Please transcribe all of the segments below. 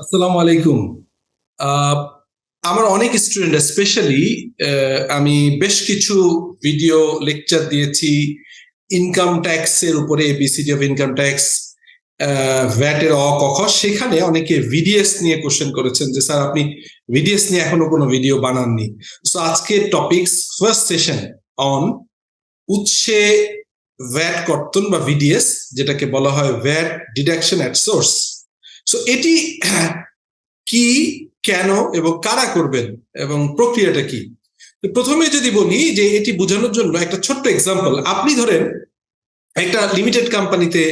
আসসালামু আলাইকুম। আমার অনেক স্টুডেন্ট স্পেশালি আমি বেশ কিছু ভিডিও লেকচার দিয়েছি। ইনকাম ট্যাক্স এর উপরে ABCD of income tax VAT এর অ ক খ সেখানে অনেকে ভিডিএস নিয়ে কোশ্চেন করেছেন যে, স্যার, আপনি ভিডিএস নিয়ে এখনও কোনো ভিডিও বানাননি। সো আজকের টপিকস ফার্স্ট সেশন অন উৎসে ভ্যাট কর্তন বা ভিডিএস যেটাকে বলা হয় VAT deduction at source so এটি কি, কেন এবং কারা করবেন এবং প্রক্রিয়াটা কি? প্রথমে যদি বলি যে এটি বোঝানোর জন্য একটা ছোট্ট এক্সাম্পল আপনি ধরেন একটা লিমিটেড কোম্পানিতে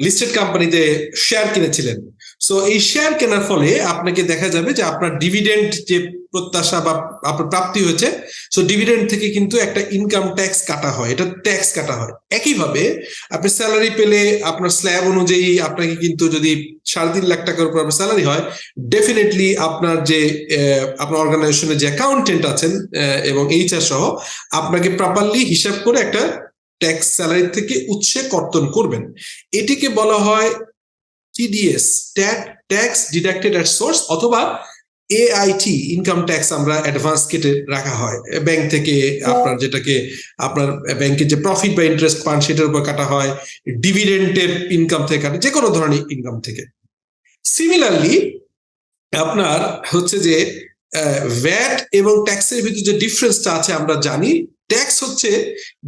লিস্টেড কোম্পানিতে শেয়ার কিনেছিলেন। সো এই শেয়ার কেনার ফলে আপনাকে দেখা যাবে যে আপনার ডিভিডেন্ড যে প্রত্যাশা বা আপনার প্রাপ্তি হয়েছে সো ডিভিডেন্ড থেকে কিন্তু একটা ইনকাম ট্যাক্স কাটা হয়, এটা ট্যাক্স কাটা হয়। একইভাবে আপনি স্যালারি পেলে আপনার স্ল্যাব অনুযায়ী আপনাকে কিন্তু যদি সাড়ে তিন লাখ টাকার উপর আপনার স্যালারি হয় ডেফিনেটলি আপনার যে আপনার অর্গানাইজেশনের যে অ্যাকাউন্টেন্ট আছেন এবং এইচআর সহ আপনাকে প্রপারলি হিসাব করে একটা ট্যাক্স স্যালারি থেকে উৎসে কর্তন করবেন। এটিকে বলা হয় TDS tax deducted at source অথবা এআইটি ইনকাম ট্যাক্স আমরা অ্যাডভান্স কেটে রাখা হয়। ব্যাংক থেকে আপনার যেটাকে আপনার ব্যাংকের যে প্রফিট বা ইন্টারেস্ট পান সেটার উপর কাটা হয় ডিভিডেন্টের ইনকাম থেকে কাটে যে কোনো ধরনের ইনকাম থেকে। সিমিলারলি আপনার হচ্ছে যে ভ্যাট এবং ট্যাক্সের ভিতরে যে ডিফারেন্সটা আছে আমরা জানি ট্যাক্স হচ্ছে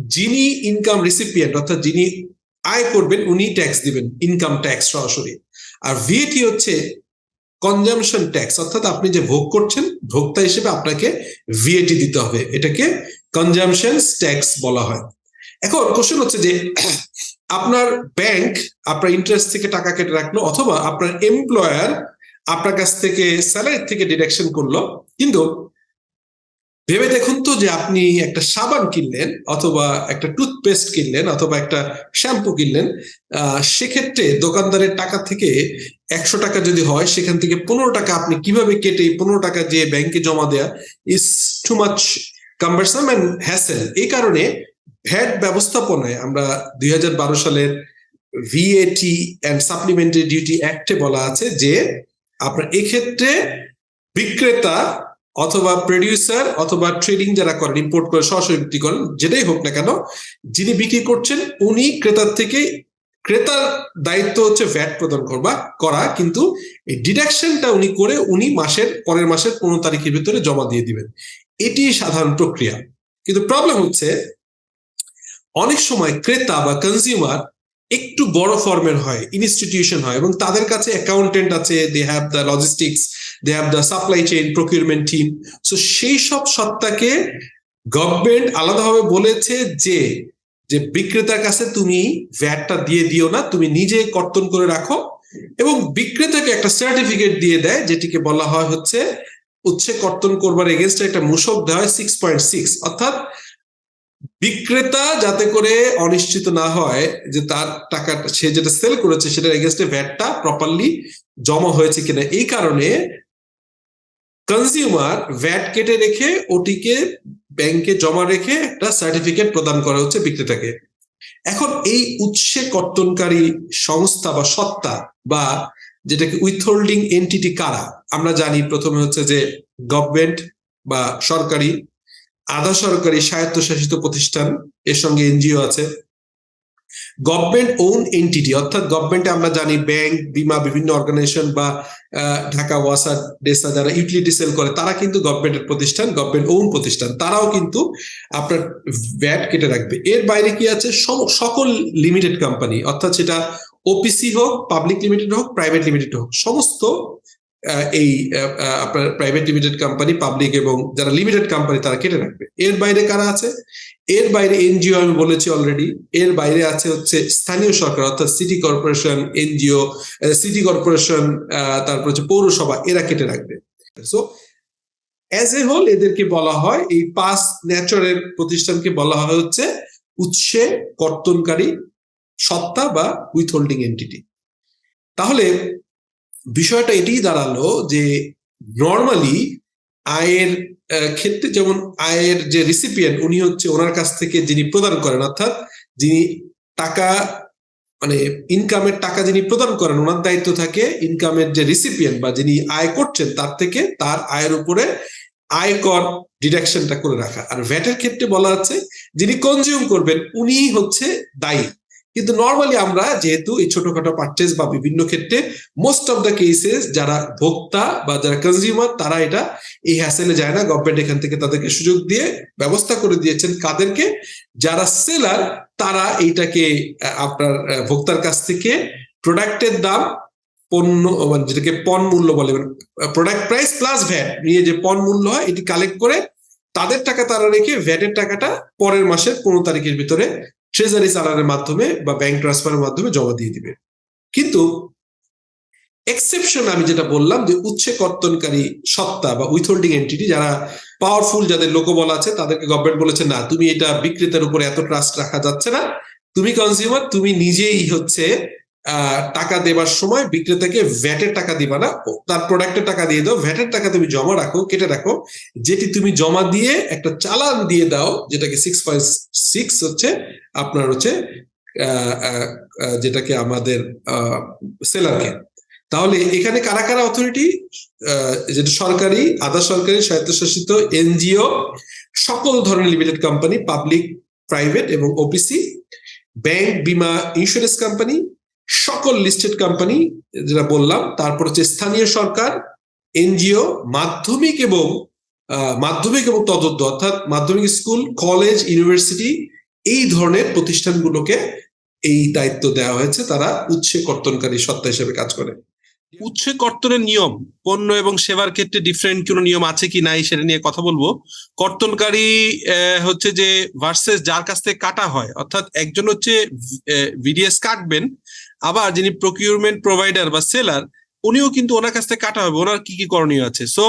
যিনি ইনকাম রিসিপিয়েন্ট অর্থাৎ যিনি আয় করবেন, উনি ট্যাক্স দিবেন ইনকাম ট্যাক্স সরাসরি। আর ভিএটি হচ্ছে কনজামশন ট্যাক্স অর্থাৎ আপনি যে ভোগ করছেন, ভোক্তা হিসেবে আপনাকে ভিএটি দিতে হবে। এটাকে কনজামশন ট্যাক্স বলা হয়। এখন কোশ্চেন হচ্ছে যে, আপনার ব্যাংক আপনার ইন্টারেস্ট থেকে টাকা কেটে রাখল, অথবা আপনার এমপ্লয়ার আপনার কাছ থেকে স্যালারি থেকে ডিডাকশন করল, কিন্তু ভেবে দেখুন তো যে আপনি একটা সাবান কিনলেন অথবা একটা টুথপেস্ট কিনলেন অথবা একটা শ্যাম্পু কিনলেন সেক্ষেত্রে দোকানদারের টাকা থেকে একশো টাকা যদি হয়, সেখান থেকে পনেরো টাকা আপনি কীভাবে কেটে পনেরো টাকা যে ব্যাংকে জমা দেয়া is too much cumbersome and hassle এই কারণে ভ্যাট ব্যবস্থাপনায় আমরা দুই হাজার বারো সালের ভিএটি অ্যান্ড সাপ্লিমেন্টারি ডিউটি অ্যাক্টে বলা আছে যে আপনার এক্ষেত্রে বিক্রেতা অথবা প্রডিউসার অথবা ট্রেডিং যারা করেন ইম্পোর্ট করে, সরাসরি বিক্রি করেন, যেটাই হোক না কেন, যিনি বিক্রি করছেন, উনি ক্রেতার থেকে, ক্রেতার দায়িত্ব হচ্ছে ভ্যাট প্রদান করবা করা, কিন্তু এই ডিডাকশনটা উনি করে উনি মাসের, পরের মাসের পনেরো তারিখের ভিতরে জমা দিয়ে দিবেন। এটি সাধারণ প্রক্রিয়া। কিন্তু প্রবলেম হচ্ছে, অনেক সময় ক্রেতা বা কনজিউমার একটু বড় ফর্মের হয় ইনস্টিটিউশন হয়, এবং তাদের কাছে অ্যাকাউন্টেন্ট আছে they have the logistics they have the supply chain procurement team so সেই সব সত্তাকে গভর্নমেন্ট আলাদাভাবে বলেছে যে যে বিক্রেতার কাছে তুমি ভ্যাটটা দিয়ে দিও না, তুমি নিজে কর্তন করে রাখো এবং বিক্রেতাকে একটা সার্টিফিকেট দিয়ে দেয়, যেটিকে বলা হয় হচ্ছে উচ্ছে কর্তন করবার এগেনস্ট একটা মূসক দেওয়া হয় সিক্স পয়েন্ট সিক্স অর্থাৎ বিক্রেতা যাতে করে অনিশ্চিত না হয় যে তার টাকা, সে যেটা সেল করেছে, সেটার এগেনস্টে ভ্যাটটা প্রপারলি জমা হয়েছে কিনা। এই কারণে কনজিউমার ভ্যাট কেটে রেখে ওটিকে ব্যাংকে জমা রেখে একটা সার্টিফিকেট প্রদান করা হচ্ছে বিক্রেতাকে। এখন এই উৎসে কর্তনকারী সংস্থা বা সত্তা বা যেটাকে উইথহোল্ডিং এন্টিটি কারা, আমরা জানি প্রথমে হচ্ছে যে গভর্নমেন্ট বা সরকারি, আধা সরকারি স্বায়ত্তশাসিত প্রতিষ্ঠান, এর সঙ্গে এনজিও আছে। গভর্নমেন্ট ওন এন্টিটি অর্থাৎ গভর্নমেন্টে আমরা জানি ব্যাংক বিমা, বিভিন্ন অর্গানাইজেশন বা ঢাকা ওয়াসার ডেসা যারা ইউটিলিটি সেল করে, তারা কিন্তু গভর্নমেন্টের প্রতিষ্ঠান গভর্নমেন্ট ওন প্রতিষ্ঠান। তারাও কিন্তু আপনার ভ্যাট কেটে রাখবে। এর বাইরে কি আছে? সকল লিমিটেড কোম্পানি অর্থাৎ সেটা ওপিসি হোক পাবলিক লিমিটেড হোক প্রাইভেট লিমিটেড হোক, সমস্ত এই আপনার প্রাইভেট লিমিটেড কোম্পানি পাবলিক এবং যারা লিমিটেড কোম্পানি তারা কেটে রাখবে। এর বাইরে কারা আছে? এর বাইরে এনজিও আমি বলেছি অলরেডি এর বাইরে আছে হচ্ছে স্থানীয় সরকার, অর্থাৎ city corporation NGO city corporation তারপর হচ্ছে পৌরসভা, এরা কেটে রাখবে। সো অ্যাজ এ হোল এদেরকে বলা হয়, এই পাস ন্যাচারের প্রতিষ্ঠানকে বলা হয় হচ্ছে উৎসে কর্তনকারী সত্তা বা উইথহোল্ডিং এন্টিটি তাহলে বিষয়টা এটাই দাঁড়াল যে নর্মালি আয়ের ক্ষেত্রে যেমন আয়ের যে রিসিপিয়েন্ট উনি হচ্ছে ওনার কাছ থেকে যিনি প্রদান করেন, অর্থাৎ যিনি টাকা মানে ইনকামের টাকা যিনি প্রদান করেন, ওনার দায়িত্ব থাকে ইনকামের যে রিসিপিয়েন্ট বা যিনি আয় করছেন, তার থেকে তার আয়ের উপরে আয়কর ডিডাকশনটা করে রাখা। আর ভ্যাটের ক্ষেত্রে বলা আছে, যিনি কনজিউম করবেন উনি হচ্ছে দায়ী। কিন্তু নর্মালি আমরা যেহেতু এই ছোটখাটো পারচেস বা বিভিন্ন ক্ষেত্রে মোস্ট অফ দ্য কেসেস যারা ভোক্তা বা যারা কনজিউমার তারা এটা এই হ্যাসেলে যায় না। গভর্নমেন্ট এখান থেকে তাদেরকে সুযোগ দিয়ে ব্যবস্থা করে দিয়েছেন কাদেরকে। যারা সেলার তারা এইটাকে আপনার ভোক্তার কাছ থেকে প্রোডাক্টের দাম পণ্য মানে যেটাকে পণ মূল্য বলে প্রোডাক্ট প্রাইস প্লাস ভ্যাট নিয়ে যে পণ মূল্য হয়, এটি কালেক্ট করে তাদের টাকা তারা রেখে ভ্যাটের টাকাটা পরের মাসের পনেরো তারিখের ভিতরে ট্রেজারি চালানের মাধ্যমে বা ব্যাংক ট্রান্সফারের মাধ্যমে জমা দিয়ে দিবে। কিন্তু এক্সেপশন আমি যেটা বললাম যে উচ্ছে কর্তনকারী সত্তা বা উইথহোল্ডিং এন্টিটি যারা পাওয়ারফুল যাদের লোকবল আছে, তাদেরকে গভর্নমেন্ট বলেছে, না, তুমি এটা বিক্রেতার উপরে এত ট্রাস্ট রাখা যাচ্ছে না। তুমি কনজিউমার তুমি নিজেই হচ্ছে টাকা দেবার সময় বিক্রেতাকে ভ্যাটের টাকা দিবা না। তার প্রোডাক্টের টাকা দিয়ে দাও। ভ্যাটের টাকা তুমি জমা রাখো, কেটে রাখো। যেটি তুমি জমা দিয়ে একটা চালান দিয়ে দাও, যেটাকে সিক্স পয়েন্ট সিক্স হচ্ছে আপনার হচ্ছে যেটাকে আমাদের সেলারকে তাহলে এখানে কারা কারা অথরিটি যেটা সরকারি, আধা সরকারি, স্বায়ত্তশাসিত, এনজিও, সকল ধরনের লিমিটেড কোম্পানি পাবলিক প্রাইভেট এবং ওপিসি ব্যাংক বিমা ইন্স্যুরেন্স কোম্পানি সকল লিস্টেড কোম্পানি যেটা বললাম, তারপর হচ্ছে স্থানীয় সরকার, এনজিও, মাধ্যমিক এবং মাধ্যমিক এবং তদন্ত অর্থাৎ মাধ্যমিক স্কুল, কলেজ, ইউনিভার্সিটি, এই ধরনের প্রতিষ্ঠানগুলোকে এই দায়িত্ব দেওয়া হয়েছে। তারা উৎসে কর্তনকারী সত্তা হিসেবে কাজ করে। উৎসে কর্তনের নিয়ম, পণ্য এবং সেবার ক্ষেত্রে ডিফারেন্ট কোনো নিয়ম আছে কি নাই সেটা নিয়ে কথা বলব। কর্তনকারী হচ্ছে যে ভার্সেস যার কাছ থেকে কাটা হয়, অর্থাৎ একজন হচ্ছে ভিডিএস কাটবেন আবার যিনি প্রকিউরমেন্ট প্রোভাইডার বা সেলার উনিও কিন্তু ওনার কাছ থেকে কাটা হবে। ওনার কি কি করণীয় আছে? সো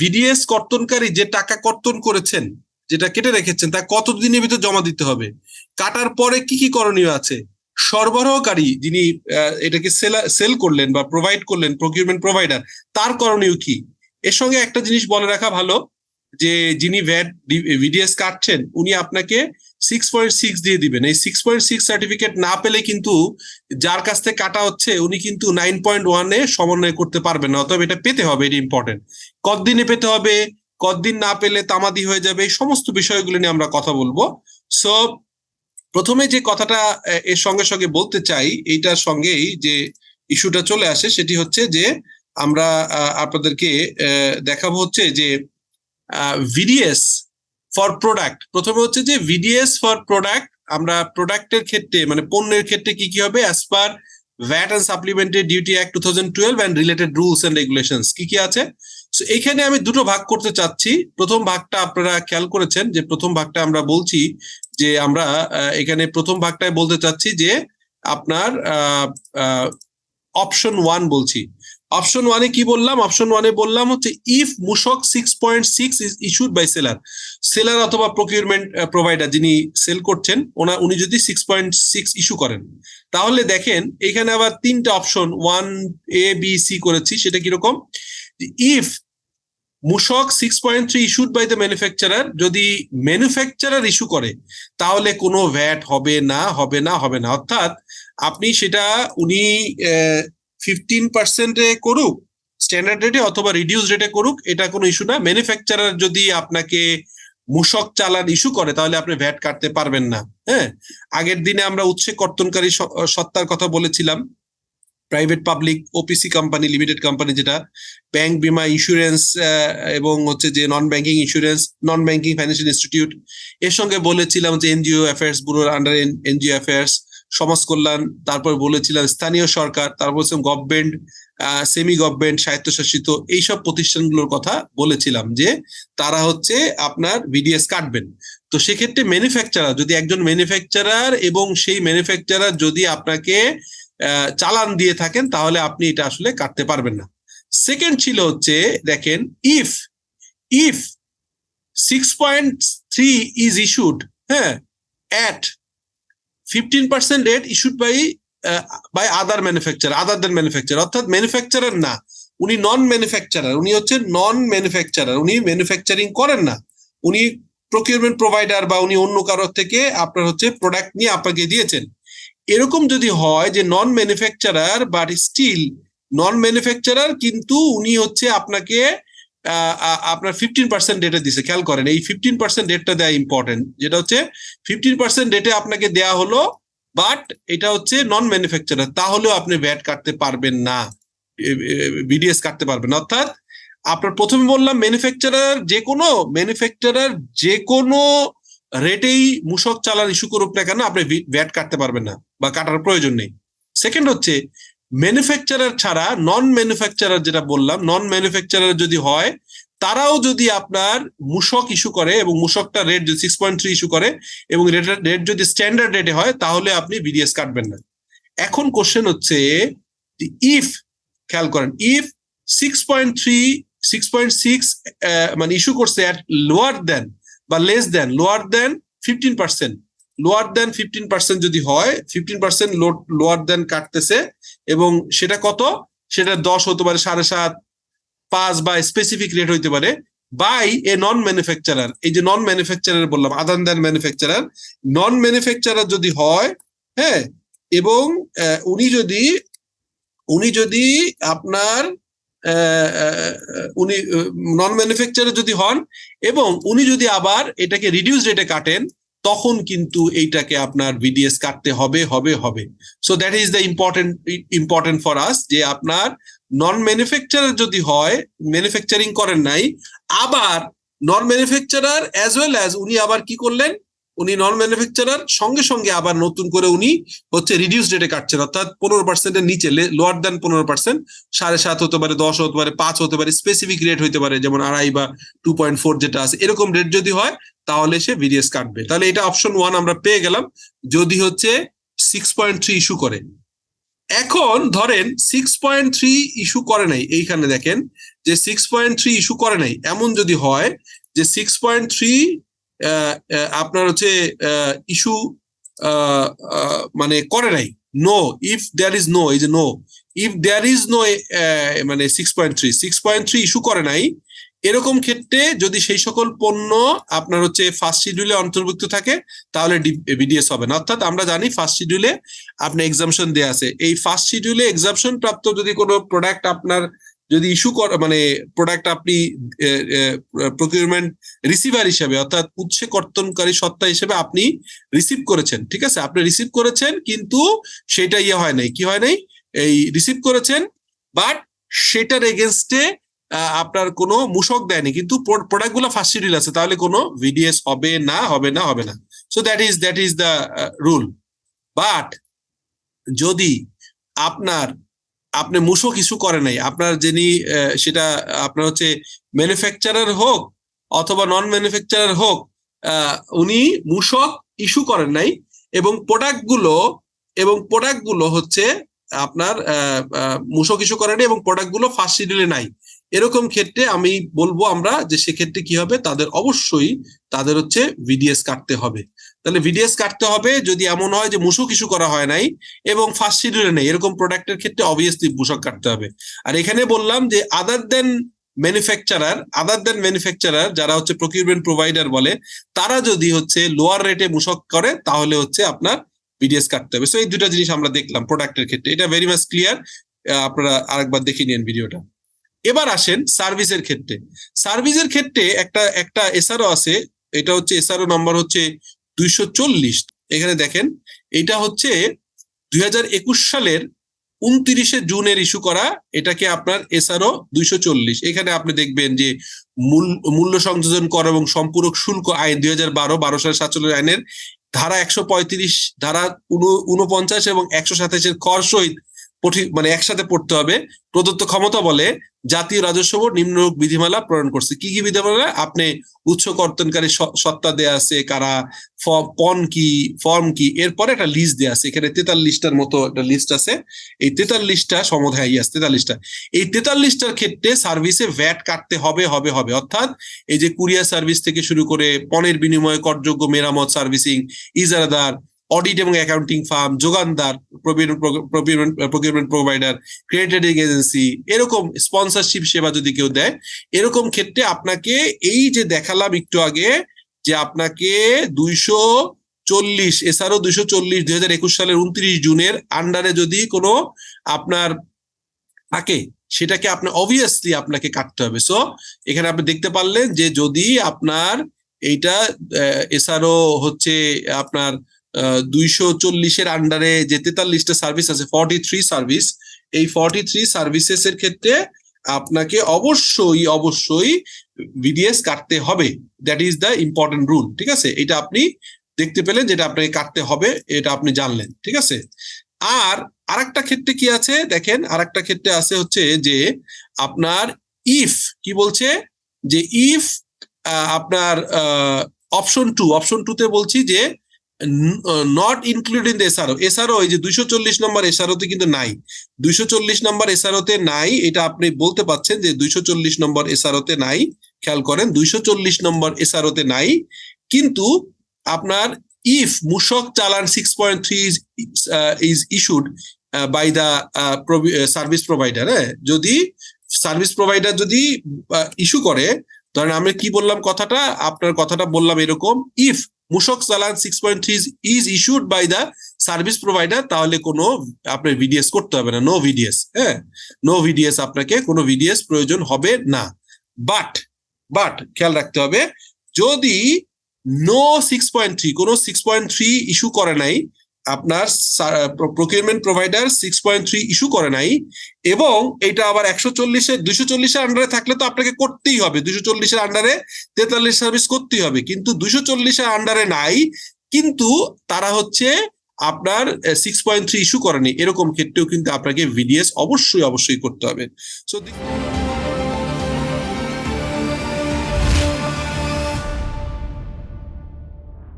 ভিডিএস কর্তনকারী যে টাকা কর্তন করেছেন, যেটা কেটে রেখেছেন, তা কত দিনের ভিতর জমা দিতে হবে? কাটার পরে কি কি করণীয় আছে? সরবরাহকারী যিনি এটাকে সেল করলেন বা প্রোভাইড করলেন প্রকিউরমেন্ট প্রোভাইডার তার করণীয় কি? এর সঙ্গে একটা জিনিস বলে রাখা ভালো, যে যিনি ভ্যাট ভিডিএস কাটছেন, উনি আপনাকে সিক্স পয়েন্ট সিক্স দিয়ে দিবেন। এই সিক্স পয়েন্ট সিক্স সার্টিফিকেট না পেলে কিন্তু যার কাছ থেকে কাটা হচ্ছে, উনি কিন্তু নাইন পয়েন্ট ওয়ানে সমন্বয় করতে পারবেন না, অতএব এটা পেতে হবে, এটি ইম্পর্টেন্ট কতদিনে পেতে হবে, কতদিন না পেলে তামাদি হয়ে যাবে, এই সমস্ত বিষয়গুলো নিয়ে আমরা কথা বলব। সো প্রথমে যে কথাটা এর সঙ্গে সঙ্গে বলতে চাই, এইটার সঙ্গেই যে ইস্যুটা চলে আসে, সেটি হচ্ছে যে আমরা আপনাদেরকে দেখাবো হচ্ছে যে ভিডিএস ফর প্রোডাক্ট প্রথমে হচ্ছে যে ভিডিএস ফর প্রোডাক্ট আমরা প্রোডাক্টের ক্ষেত্রে মানে পণ্যের ক্ষেত্রে কি কি হবে? As per VAT and supplementary duty act two thousand twelve and related rules and regulations কি কি আছে? সো এইখানে আমি দুটো ভাগ করতে চাচ্ছি। প্রথম ভাগটা আপনারা খেয়াল করেছেন যে প্রথম ভাগটা আমরা বলছি যে আমরা এখানে প্রথম ভাগটায় বলতে চাচ্ছি যে আপনার অপশন ওয়ান বলছি। অপশন ওয়ানে কি বললাম? অপশন ওয়ানে বললাম হচ্ছে if Mushak six point six is issued by seller seller অথবা প্রকিউরমেন্ট প্রোভাইডার যিনি সেল করছেন, ওনা, উনি যদি সিক্স পয়েন্ট সিক্স ইস্যু করেন, তাহলে দেখেন, এখানে আবার তিনটা option one A B C করেছি, সেটা কীরকম? If মুশক six point three issued by the manufacturer যদি ম্যানুফ্যাকচারার ইস্যু করে, তাহলে কোনো ভ্যাট হবে না হবে না হবে না। অর্থাৎ আপনি সেটা, উনি ফিফটিন পার্সেন্টে করুক স্ট্যান্ডার্ড রেটে অথবা রিডিউস রেটে করুক, এটা কোনো ইস্যু না। ম্যানুফ্যাকচারার যদি আপনাকে মূসক চালান ইস্যু করে, তাহলে আপনি ভ্যাট কাটতে পারবেন না। হ্যাঁ? আগের দিনে আমরা উৎসে কর্তনকারী সত্তার কথা বলেছিলাম। Private public OPC company limited company যেটা ব্যাংক বিমা ইন্স্যুরেন্স এবং হচ্ছে যে non banking insurance non banking financial institute এর সঙ্গে বলেছিলাম যে এনজিও অ্যাফেয়ার্স ব্যুরোর আন্ডার এনজিও অ্যাফেয়ার্স সমাজ কল্যাণ, তারপর বলেছিলাম স্থানীয় সরকার, তারপর বলছিলাম গভর্নমেন্ট সেমি গভর্নমেন্ট স্বায়ত্তশাসিত, এইসব প্রতিষ্ঠানগুলোর কথা বলেছিলাম যে তারা হচ্ছে আপনার ভিডিএস কাটবেন। তো সেক্ষেত্রে ম্যানুফ্যাকচারার যদি একজন ম্যানুফ্যাকচারার এবং সেই ম্যানুফ্যাকচারার যদি আপনাকে চালান দিয়ে থাকেন, তাহলে আপনি এটা আসলে কাটতে পারবেন না। সেকেন্ড ছিল হচ্ছে, দেখেন if if six point three is issued হ্যাঁ at fifteen percent rate issued by by other manufacture other than manufacture অর্থাৎ ম্যানুফ্যাকচারার না, উনি নন ম্যানুফ্যাকচারার উনি হচ্ছে নন ম্যানুফ্যাকচারার উনি ম্যানুফ্যাকচারিং করেন না। উনি প্রকিউরমেন্ট প্রোভাইডার বা উনি অন্য কারোর থেকে আপনার হচ্ছে প্রোডাক্ট নিয়ে আপনাকে দিয়েছেন। এরকম যদি হয় যে non manufacturer but still non manufacturer কিন্তু উনি হচ্ছে আপনাকে আপনার ফিফটিন পার্সেন্ট ডেটে দিছে, খেয়াল করেন, এই ফিফটিন পার্সেন্ট ডেটটা দেওয়া ইম্পর্টেন্ট যেটা হচ্ছে ফিফটিন পার্সেন্ট ডেটে আপনাকে দেয়া হলো বাট এটা হচ্ছে নন ম্যানুফ্যাকচারার তাহলেও আপনি ভ্যাট কাটতে পারবেন না বিডিএস কাটতে পারবেন অর্থাৎ, আপনার প্রথমে বললাম ম্যানুফ্যাকচারার যে কোনো ম্যানুফ্যাকচারার যে কোনো রেটেই মূসক চালান ইস্যু করুক না কেন, আপনি ভ্যাট কাটতে পারবেন না, বা কাটার প্রয়োজন নেই। সেকেন্ড হচ্ছে ম্যানুফ্যাকচারার ছাড়া নন ম্যানুফ্যাকচারার যেটা বললাম নন ম্যানুফ্যাকচারার যদি হয়, তারাও যদি আপনার মূসক ইস্যু করে এবং মূসকটা রেট যদি সিক্স পয়েন্ট থ্রি ইস্যু করে এবং রেট যদি স্ট্যান্ডার্ড রেটে হয়, তাহলে আপনি বিডিএস কাটবেন না। এখন কোশ্চেন হচ্ছে ইফ খেয়াল করেন if six point three six point six মানে ইস্যু করছে অ্যাট লোয়ার দেন বা less than lower than fifteen percent lower than fifteen percent যদি হয় fifteen percent load lower than কাটতেছে এবং সেটা কত? সেটা দশ হতে পারে, সাড়ে সাত, পাঁচ বা স্পেসিফিক রেট হইতে পারে বাই এ নন ম্যানুফ্যাকচারার এই যে নন ম্যানুফ্যাকচারার বললাম আদান দেন ম্যানুফ্যাকচারার নন ম্যানুফ্যাকচারার যদি হয় হ্যাঁ এবং উনি যদি উনি যদি আপনার উনি নন ম্যানুফ্যাকচারার যদি হন এবং উনি যদি আবার এটাকে রিডিউস রেটে কাটেন তখন কিন্তু এইটাকে আপনার ভিডিএস কাটতে হবে হবে হবে। So that is the important important for us যে আপনার নন ম্যানুফ্যাকচারার যদি হয় ম্যানুফ্যাকচারিং করেন নাই, আবার non manufacturer as well as উনি আবার কি করলেন? উনি নন ম্যানুফ্যাকচারার সঙ্গে সঙ্গে আবার নতুন করে উনি হচ্ছে রিডিউস রেটে কাটছেন। অর্থাৎ পনেরো পার্সেন্টের নিচে লোয়ার দেন পনেরো পার্সেন্ট সাড়ে সাত হতে পারে, দশ হতে পারে, পাঁচ হতে পারে স্পেসিফিক রেট হতে পারে, যেমন আড়াই বা টু পয়েন্ট ফোর যেটা আছে। এরকম রেট যদি হয়, তাহলে সে ভিডিএস কাটবে। তাহলে এটা অপশন ওয়ান আমরা পেয়ে গেলাম, যদি হচ্ছে সিক্স পয়েন্ট থ্রি ইস্যু করে। এখন ধরেন সিক্স পয়েন্ট থ্রি ইস্যু করে নাই, এইখানে দেখেন যে সিক্স পয়েন্ট থ্রি ইস্যু করে নাই। এমন যদি হয় যে সিক্স পয়েন্ট থ্রি আপনার হচ্ছে ইস্যু মানে করে নাই। No if there is no এই যে no if there is no মানে six point three six point three issue করে নাই, এরকম ক্ষেত্রে যদি সেই সকল পণ্য আপনার হচ্ছে ফার্স্ট শিডিউলে অন্তর্ভুক্ত থাকে, তাহলে বিডিএস হবে না। অর্থাৎ আমরা জানি ফার্স্ট শিডিউলে আপনি এক্সামশন দেয়া আছে। এই ফার্স্ট শিডিউলে এক্সামশন প্রাপ্ত যদি কোনো প্রোডাক্ট আপনার যদি ইস্যু করে মানে প্রোডাক্ট আপনি প্রকিউরমেন্ট রিসিভার হিসেবে, অর্থাৎ উৎসে কর্তনকারী সত্তা হিসেবে আপনি রিসিভ করেছেন, ঠিক আছে? আপনি রিসিভ করেছেন, কিন্তু সেটা ইয়ে হয় নাই। কি হয় নাই? এই রিসিভ করেছেন বাট সেটার এগেনস্টে আপনার কোনো মূসক দেয়নি। কিন্তু প্রোডাক্টগুলো ফার্স্ট শিডিউল আছে, তাহলে কোনো ভিডিএস হবে না হবে না হবে না। So that is that is the rule but যদি আপনার আপনি মূসক ইস্যু করে নাই। আপনার যিনি সেটা আপনার হচ্ছে ম্যানুফ্যাকচারার হোক অথবা নন ম্যানুফ্যাকচারার হোক উনি মূসক ইস্যু করেন নাই এবং প্রোডাক্টগুলো, এবং প্রোডাক্টগুলো হচ্ছে আপনার মূসক ইস্যু করেনি এবং প্রোডাক্টগুলো ফার্স্ট শিডিউলে নাই। এরকম ক্ষেত্রে আমি বলব আমরা যে সেক্ষেত্রে কি হবে? তাদের অবশ্যই তাদের হচ্ছে ভিডিএস কাটতে হবে। তাহলে ভিডিএস কাটতে হবে যদি এমন হয় যে মুসক ইস্যু করা হয় নাই এবং ফার্স্ট শিডিউলে নেই। এরকম প্রোডাক্টের ক্ষেত্রে অবভিয়াসলি মুসক কাটতে হবে। আর এখানে বললাম যে আদার দেন ম্যানুফ্যাকচারার আদার দেন ম্যানুফ্যাকচারার যারা হচ্ছে প্রকিউরমেন্ট প্রোভাইডার বলে, তারা যদি হচ্ছে লোয়ার রেটে মুসক করে, তাহলে হচ্ছে আপনার বিডিএস কাটতে হবে। সো এই দুটা জিনিস আমরা দেখলাম প্রোডাক্টের ক্ষেত্রে। এটা ভেরি মাচ ক্লিয়ার আপনারা আরেকবার দেখে নিন ভিডিওটা। এবার আসেন সার্ভিসের ক্ষেত্রে। সার্ভিসের ক্ষেত্রে একটা একটা এসআরও আছে। এটা হচ্ছে এসআরও নম্বর হচ্ছে দুইশো চল্লিশ। এখানে দেখেন, এটা হচ্ছে দুই হাজার একুশ সালের উনত্রিশে জুনের ইস্যু করা, এটাকে আপনার এসআরও দুইশো চল্লিশ। এখানে আপনি দেখবেন যে মূল, মূল্য সংযোজন কর এবং সম্পূরক শুল্ক আইন দুই হাজার বারো বারো সালের সাতচল্লিশ আইনের ধারা একশো পঁয়ত্রিশ, ধারা উনপঞ্চাশ এবং একশো সাতাশের কর সহিত মানে একসাথে পড়তে হবে। প্রদত্ত ক্ষমতা বলে জাতীয় রাজস্ব বোর্ড নিম্নরূপ বিধিমালা প্রণয়ন করছে। কি কি বিধিমালা? আপনি উৎস কর্তনকারী সত্তা দেয়া আছে, কারা পন কি, ফর্ম কি, এরপরে একটা লিস্ট দেয়া আছে। এখানে তেতাল্লিশটার মতো একটা লিস্ট আছে। এই তেতাল্লিশটা সমধায় আছে, তেতাল্লিশটা। এই তেতাল্লিশটার ক্ষেত্রে সার্ভিসে ভ্যাট কাটতে হবে হবে হবে। অর্থাৎ এই যে কুরিয়ার সার্ভিস থেকে শুরু করে পণের বিনিময়ে করযোগ্য মেরামত সার্ভিসিং ইজারাদার অডিট এবং অ্যাকাউন্টিং ফার্ম যোগানদার প্রকিউরমেন্ট প্রোভাইডার ক্রেডিটিং এজেন্সি এরকম স্পন্সরশিপ সেবা যদি কেউ দেয়, এরকম ক্ষেত্রে আপনাকে এই যে দেখালাম একটু আগে যে আপনাকে দুইশো চল্লিশ এসআরও দুইশো চল্লিশ, দুই হাজার একুশ সালের উনত্রিশ জুনের আন্ডারে যদি কোনো আপনার থাকে, সেটাকে আপনার অবভিয়াসলি আপনাকে কাটতে হবে। সো এখানে আপনি দেখতে পারলেন যে যদি আপনার এইটা এছাড়াও হচ্ছে আপনার দুইশো চল্লিশের আন্ডারে যে তেতাল্লিশটা সার্ভিস আছে ফর্টি থ্রি সার্ভিস এই ফর্টি থ্রি সার্ভিসেস এর ক্ষেত্রে আপনাকে অবশ্যই অবশ্যই ভিডিএস কাটতে হবে। That is the important rule ঠিক আছে? এটা আপনি দেখতে পেলেন যেটা আপনাকে কাটতে হবে, এটা আপনি জানলেন, ঠিক আছে? আর আরেকটা ক্ষেত্রে কি আছে? দেখেন, আরেকটা ক্ষেত্রে আছে হচ্ছে যে আপনার ইফ কি বলছে? যে ইফ আপনার অপশন টু অপশন টু তে বলছি যে not include in the SRO SRO এই যে দুইশো চল্লিশ নম্বর এসআরও তে কিন্তু নাই। দুইশো চল্লিশ নম্বর এসআরও তে নাই, এটা আপনি বলতে পাচ্ছেন যে দুইশো চল্লিশ নম্বর এসআরও তে নাই। খেয়াল করেন, দুইশো চল্লিশ নম্বর এসআরও তে নাই। কিন্তু আপনার ইফ মূসক চালান six point three is issued by the service provider হ্যাঁ? যদি সার্ভিস প্রোভাইডার যদি ইস্যু করে, ধরেন আমি কি বললাম কথাটা? আপনার কথাটা বললাম এরকম ইফ মূসক চালান six point three is issued by the service provider তাহলে কোনো আপনার ভিডিএস করতে হবে না নো ভিডিএস হ্যাঁ? নো ভিডিএস আপনাকে কোনো ভিডিএস প্রয়োজন হবে না। বাট বাট খেয়াল রাখতে হবে, যদি নো সিক্স পয়েন্ট থ্রি কোনো সিক্স পয়েন্ট থ্রি ইস্যু করে নাই আপনার procurement provider six point three issue করে নাই এবং এটা আবার একশো চল্লিশের, দুইশো চল্লিশের আন্ডারে থাকলে তো আপনাকে করতেই হবে। দুইশো চল্লিশের আন্ডারে তেতাল্লিশ সার্ভিস করতেই হবে। কিন্তু দুইশো চল্লিশের আন্ডারে নাই, কিন্তু তারা হচ্ছে আপনার সিক্স পয়েন্ট থ্রি ইস্যু করেনি। এরকম ক্ষেত্রেও কিন্তু আপনাকে ভিডিএস অবশ্যই অবশ্যই করতে হবে। সো